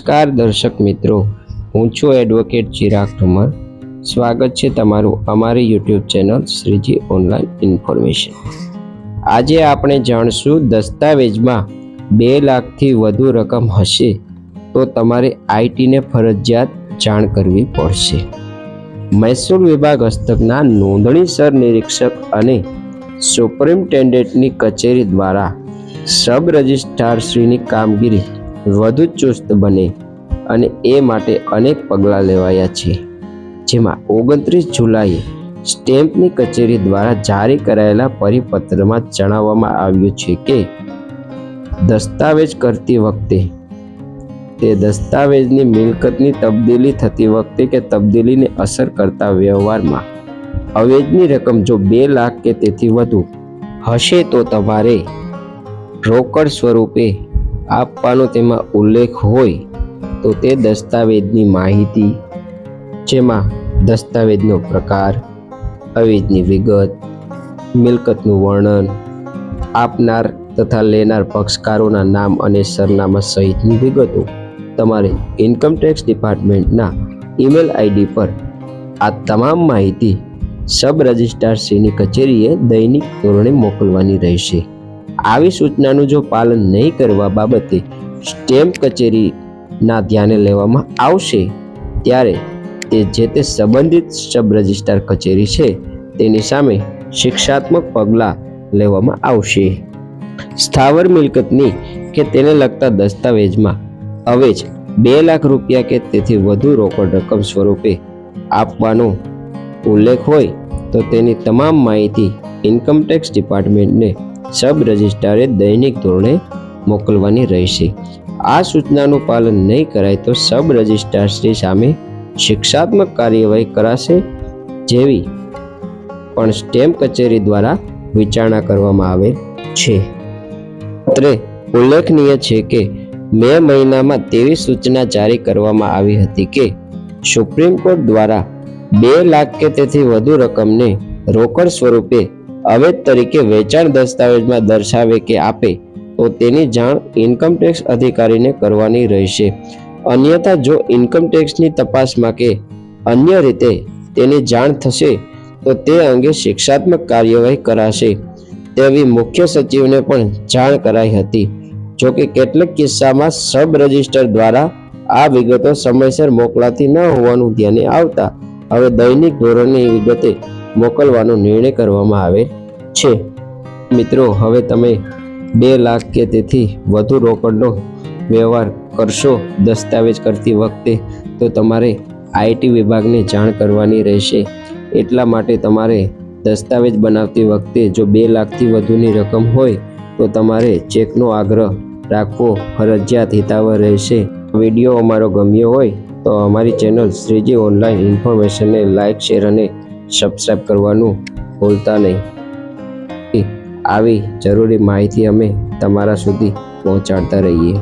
નમસ્કાર દર્શક મિત્રો, હું છું એડવોકેટ ચિરાગ ઠુમર. સ્વાગત છે તમારું અમારી YouTube channel Shreeji online information આજે આપણે જાણશું દસ્તાવેજમાં બે લાખથી વધુ રકમ હશે તો તમારે આઈટીને ફરજિયાત જાણ કરવી પડશે. મહેસૂલ વિભાગ હસ્તકના નોંધણીસર નિરીક્ષક અને સુપ્રિન્ટેન્ડન્ટની કચેરી દ્વારા સબ રજિસ્ટ્રારશ્રીની કામગીરી વધુ ચુસ્ત બને અને એ માટે અનેક પગલાં લેવાયા છે. જેમાં ઓગણત્રીસ જુલાઈએ સ્ટેમ્પની કચેરી દ્વારા જારી કરાયેલા પરિપત્રમાં જણાવવામાં આવ્યું છે કે, દસ્તાવેજ કરતી વખતે, તે દસ્તાવેજની મિલકતની તબદીલી થતી વખતે કે તબદીલીને અસર કરતા વ્યવહારમાં, અવેજની રકમ જો બે લાખ કે તેથી વધુ હશે તો તમારે રોકડ સ્વરૂપે આપવાનો તેમાં ઉલ્લેખ હોય તો તે દસ્તાવેજની માહિતી, જેમાં દસ્તાવેજનો પ્રકાર, અવેજની વિગત, મિલકતનું વર્ણન, આપનાર તથા લેનાર પક્ષકારોના નામ અને સરનામા સહિતની વિગતો તમારે ઇન્કમટેક્સ ડિપાર્ટમેન્ટના ઈમેલ આઈડી પર આ તમામ માહિતી સબ રજિસ્ટ્રારશ્રીની કચેરીએ દૈનિક ધોરણે મોકલવાની રહેશે. આવી સૂચનાનું જો પાલન નહીં કરવા બાબતે સ્ટેમ્પ કચેરીના ધ્યાને લેવામાં આવશે, ત્યારે તે જે તે સંબંધિત સબ રજિસ્ટ્રાર કચેરી છે, તેની સામે શિક્ષાત્મક પગલાં લેવામાં આવશે. સ્થાવર મિલકતની કે તેને લગતા દસ્તાવેજમાં અવેજ બે લાખ રૂપિયા કે તેથી વધુ રોકડ રકમ સ્વરૂપે આપવાનો ઉલ્લેખ હોય, તો તેની તમામ માહિતી ઇન્કમટેક્સ ડિપાર્ટમેન્ટને સબ રજિસ્ટ્રારે દૈનિક ધોરણે મોકલવાની રહેશે. આ સૂચનાનું પાલન નહીં કરાય તો સબ રજિસ્ટ્રારશ્રી સામે શિક્ષાત્મક કાર્યવાહી કરાશે જેવી પણ સ્ટેમ્પ કચેરી દ્વારા વિચારણા કરવામાં આવે છે. અત્રે ઉલ્લેખનીય છે કે મે મહિનામાં તેવી સૂચના જારી કરવામાં આવી હતી કે સુપ્રીમ કોર્ટ દ્વારા બે લાખ કે તેથી વધુ રકમને રોકડ સ્વરૂપે અવેજ તરીકે વેચાણ દસ્તાવેજમાં દર્શાવે કે આપે, તો તેની જાણ ઇન્કમટેક્સ અધિકારીને કરવાની રહેશે. અન્યથા જો ઇન્કમટેક્સની તપાસમાં કે અન્ય રીતે તેની જાણ થશે, તો તે અંગે શિક્ષાત્મક કાર્યવાહી કરાશે. તેવી મુખ્ય સચિવને પણ જાણ કરાઈ હતી. જો કે કેટલાક કિસ્સામાં સબ રજિસ્ટર દ્વારા આ વિગતો સમયસર મોકલાતી ન હોવાનું ધ્યાને આવતા, હવે દૈનિક ધોરણની વિગતે મોકલવાનો નિર્ણય કરવામાં આવે છે. મિત્રો, હવે તમે બે લાખ કે તેથી વધુ રોકડનો વ્યવહાર કરશો દસ્તાવેજ કરતી વખતે, તો તમારે આઈટી વિભાગને જાણ કરવાની રહેશે. એટલા માટે તમારે દસ્તાવેજ બનાવતી વખતે જો બે લાખથી વધુની રકમ હોય, તો તમારે ચેકનો આગ્રહ રાખવો ફરજિયાત હિતાવહ રહેશે. વીડિયો અમારો ગમ્યો હોય, તો અમારી ચેનલ શ્રીજી ઓનલાઈન ઇન્ફોર્મેશનને લાઇક શેર અને સબસ્ક્રાઈબ કરવાનું ભૂલતા નહીં. આવી જરૂરી માહિતી અમે તમારા સુધી પહોંચાડતા રહીએ.